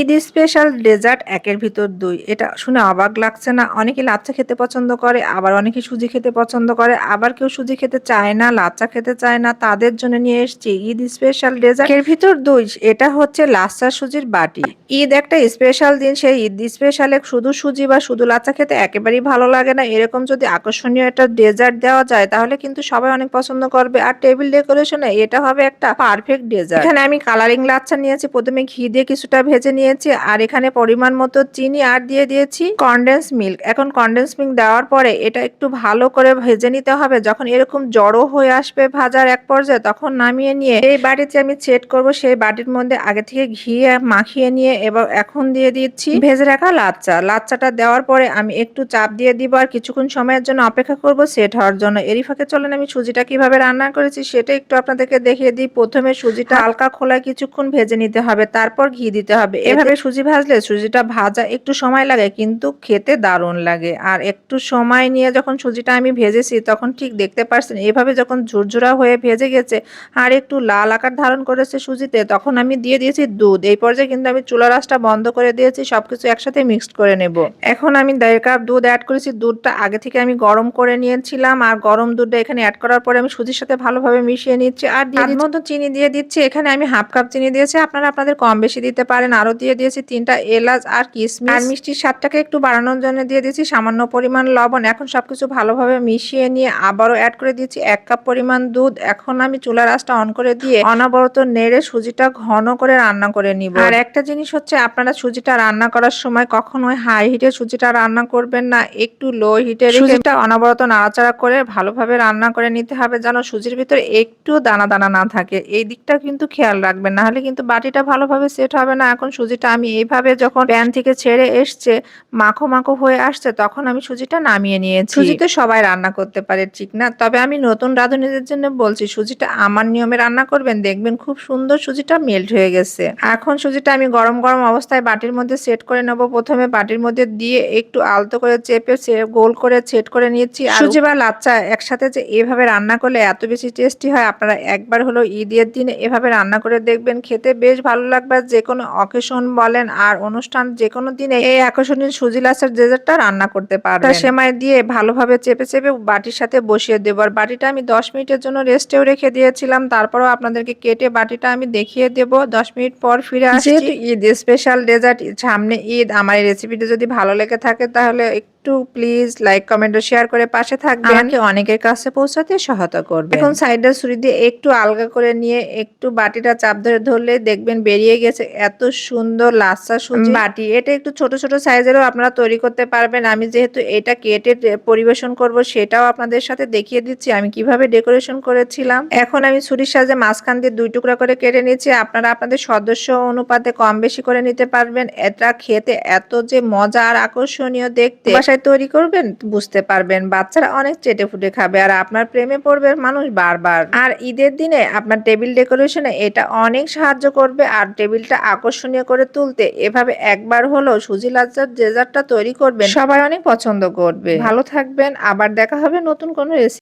Eid special, dessert একের ভিতর দুই। এটা শুনে অবাক লাগছে না, অনেকে লাচ্চা খেতে পছন্দ করে, আবার অনেকে সুজি খেতে পছন্দ করে, আবার কেউ সুজি খেতে চায় না, লাচ্চা খেতে চায় না, তাদের জন্য নিয়ে এসেছি ঈদ স্পেশাল, ডেজার্ট এর ভিতর দুই। এটা হচ্ছে লাচ্চা সুজির বাটি। ঈদ একটা স্পেশাল দিন, সেই ঈদ স্পেশালে শুধু সুজি বা শুধু লাচ্চা খেতে একেবারেই ভালো লাগে না। এরকম যদি আকর্ষণীয় একটা ডেজার্ট দেওয়া যায়, তাহলে কিন্তু সবাই অনেক পছন্দ করবে। আর টেবিল ডেকোরেশনে এটা হবে একটা পারফেক্ট ডেজার্ট। এখানে আমি কালারিং লাচ্চা নিয়েছি, প্রথমে ঘি দিয়ে কিছুটা ভেজে নিয়েছি আর এখানে পরিমাণ মতো চিনি আর দিয়ে দিয়েছি কনডেন্স মিল্ক এখন কনডেন্স মিল্ক দেওয়ার পরে এটা একটু ভালো করে ভেজে নিতে হবে। যখন এরকম জড়ো হয়ে আসবে ভাজার এক পর্যায়ে, তখন নামিয়ে নিয়ে এই বাটিতে আমি সেট করব, সেই বাটির মধ্যে আগে থেকে ঘি মাখিয়ে নিয়ে এবার এখন দিয়ে দিচ্ছি ভেজে রাখা লাচ্চা। লাচ্চাটা দেওয়ার পরে আমি একটু চাপ দিয়ে দিব আর কিছুক্ষণ সময়ের জন্য অপেক্ষা করব সেট হওয়ার জন্য। এরই ফাঁকে চলেন, আমি সুজিটা কীভাবে রান্না করেছি সেটা একটু আপনাদেরকে দেখিয়ে দিই। প্রথমে সুজিটা হালকা খোলায় কিছুক্ষণ ভেজে নিতে হবে, তারপর ঘি দিতে হবে। এভাবে সুজি ভাজলে সুজিটা ভাজা একটু সময় লাগে কিন্তু খেতে দারুণ লাগে। আর একটু সময় নিয়ে যখন সুজিটা আমি ভেজেছি তখন ঠিক দেখতে পারছেন এভাবে যখন ঝুরঝুরা হয়ে ভেজে গেছে আর একটু লাল আকার ধারণ করেছে সুজিতে তখন আমি দিয়ে দিয়েছি দুধ। এই পর্যায়ে কিন্তু আমি চুলা রাসটা বন্ধ করে দিয়েছি সবকিছু একসাথে মিক্সড করে নেব। এখন আমি দেড় কাপ দুধ অ্যাড করেছি। দুধটা আগে থেকে আমি গরম করে নিয়েছিলাম আর গরম দুধটা এখানে অ্যাড করার পরে আমি সুজির সাথে ভালোভাবে মিশিয়ে নিচ্ছি। আর দিয়ে মতো চিনি দিয়ে দিচ্ছি এখানে আমি হাফ কাপ চিনি দিয়েছি। আপনারা আপনাদের কম বেশি দিতে পারেন আরও দিয়ে দিয়েছি তিনটা এলাচ আর কিশমিশ। আর মিষ্টির স্বাদটাকে একটু বাড়ানোর জন্য দিয়ে দিয়েছি সামান্য পরিমাণ লবণ। এখন সবকিছু ভালোভাবে মিশিয়ে নিয়ে আবারও অ্যাড করে দিয়েছি এক কাপ পরিমাণ দুধ। এখন আমি চুলার আঁচটা অন করে দিয়ে অনবরত নেড়ে সুজিটা ঘন করে রান্না করে নিব। আর একটা জিনিস হচ্ছে আপনারা সুজিটা রান্না করার সময় কখনোই হাই হিটে সুজিটা রান্না করবেন না। একটু লো হিটে সুজিটা অনবরত নাড়াচাড়া করে ভালোভাবে রান্না করে নিতে হবে যেন সুজির ভিতরে একটু দানা দানা না থাকে। এই দিকটা কিন্তু খেয়াল রাখবেন না হলে কিন্তু বাটিটা ভালোভাবে সেট হবে না। এখন সুজিটা আমি এইভাবে যখন প্যান থেকে ছেড়ে এসছে মাখো মাখো হয়ে আসছে তখন আমি সুজিটা নামিয়ে নিয়েছি। সুজিতে সবাই রান্না করতে পারে ঠিক না? তবে আমি নতুন রাঁধুনিদের জন্য বলছি সুজিটা আমার নিয়মে রান্না করবেন দেখবেন খুব সুন্দর সুজিটা মেল্ট হয়ে গেছে। এখন সুজিটা আমি গরম গরম অবস্থায় বাটির মধ্যে সেট করে নেব। প্রথমে বাটির মধ্যে দিয়ে একটু আলতো করে চেপে গোল করে সেট করে নিয়েছি। সুজি বা লাচ্চা একসাথে যে এভাবে রান্না করলে এত বেশি টেস্টি হয় আপনারা একবার হলো ঈদের দিনে এভাবে রান্না করে দেখবেন খেতে বেশ ভালো লাগবে। যে কোনো অকেশন বলেন আর অনুষ্ঠান যে কোনো দিনে এই আকর্ষণীয় সুজি লাচ্চার ডেজার্টটা রান্না করতে পারবেন। সেমাই দিয়ে ভালোভাবে চেপে চেপে বাটির সাথে বসিয়ে দেবো। আর বাটিটা আমি দশ মিনিটের জন্য রেস্টেও রেখে দিয়েছিলাম। তারপরও আপনাদেরকে কেটে বাটিটা আমি দেখিয়ে দেবো। দশ মিনিট পর ফিরে আসছি। ঈদ স্পেশাল ডেজার্ট সামনে ঈদ আমার এই রেসিপিটা যদি ভালো লেগে থাকে তাহলে একটু প্লিজ লাইক কমেন্ট ও শেয়ার করে পাশে থাকবেন। আমাকে অনেকের কাছে পৌঁছাতে সহায়তা করবে এখন সাইডের ছুরি দিয়ে একটু আলগা করে নিয়ে একটু বাটিটা চাপ ধরে ধরলে দেখবেন বেরিয়ে গেছে এত সুন্দর লাচ্ছা সুজি। বাটি এটা একটু ছোট ছোট সাইজেরও আপনারা তৈরি করতে পারবেন। আমি যেহেতু এটা কেটে পরিবেশন করব সেটাও আপনাদের সাথে দেখিয়ে দিচ্ছি আমি কীভাবে ডেকোরেশন করেছিলাম। এখন আমি ছুরির সাহায্যে মাঝখান দিয়ে দুই টুকরা করে কেটে নিচ্ছি আপনারা আপনাদের সদস্য অনুপাতে কম বেশি করে নিতে পারবেন। এটা খেতে এত যে মজা আর আকর্ষণীয় দেখতে। বাসায় তৈরি করবেন, বুঝতে পারবেন। বাচ্চারা অনেক চেটে ফুটে খাবে আর আপনার প্রেমে পড়বে মানুষ বারবার। আর ঈদের দিনে আপনার টেবিল ডেকোরেশনে এটা অনেক সাহায্য করবে আর টেবিলটা আকর্ষণীয় করে তুলতে এভাবে একবার হলো সুজি লাচ্চার ডেজার্টটা তৈরি করবেন, সবাই অনেক পছন্দ করবে। ভালো থাকবেন, আবার দেখা হবে নতুন কোনো রেসিপি